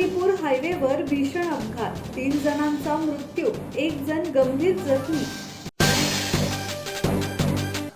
हायवेवर भीषण अपघात. तीन जणांचा मृत्यू एक जण गंभीर जखमी.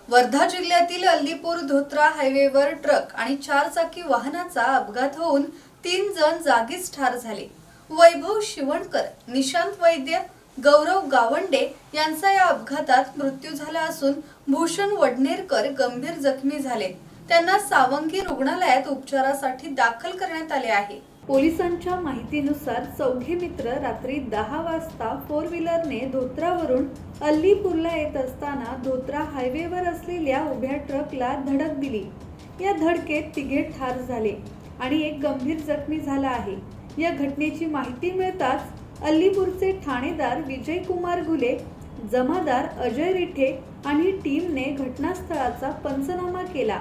वर्धा जिल्ह्यातील अल्लीपूर धोत्रा हायवेवर ट्रक आणि चार चाकी वाहनाचा अपघात होऊन तीन जण जागीच ठार झाले. वैभव शिवणकर निशांत वैद्य गौरव गावंडे यांचा या अपघातात मृत्यू झाला असून भूषण वडनेरकर गंभीर जखमी झाले. त्यांना सावंगी रुग्णालयात उपचारासाठी दाखल करण्यात आले आहे. पोलिसांच्या माहितीनुसार चौघे मित्र रात्री दहा वाजता फोर व्हीलरने धोत्रावरून अल्लीपूरला येत असताना धोत्रा हायवेवर असलेल्या उभ्या ट्रकला धडक दिली. या धडकेत तिघे ठार झाले आणि एक गंभीर जखमी झाला आहे. या घटनेची माहिती मिळताच अल्लीपूरचे ठाणेदार विजय कुमार घुले जमादार अजय रिठे आणि टीमने घटनास्थळाचा पंचनामा केला.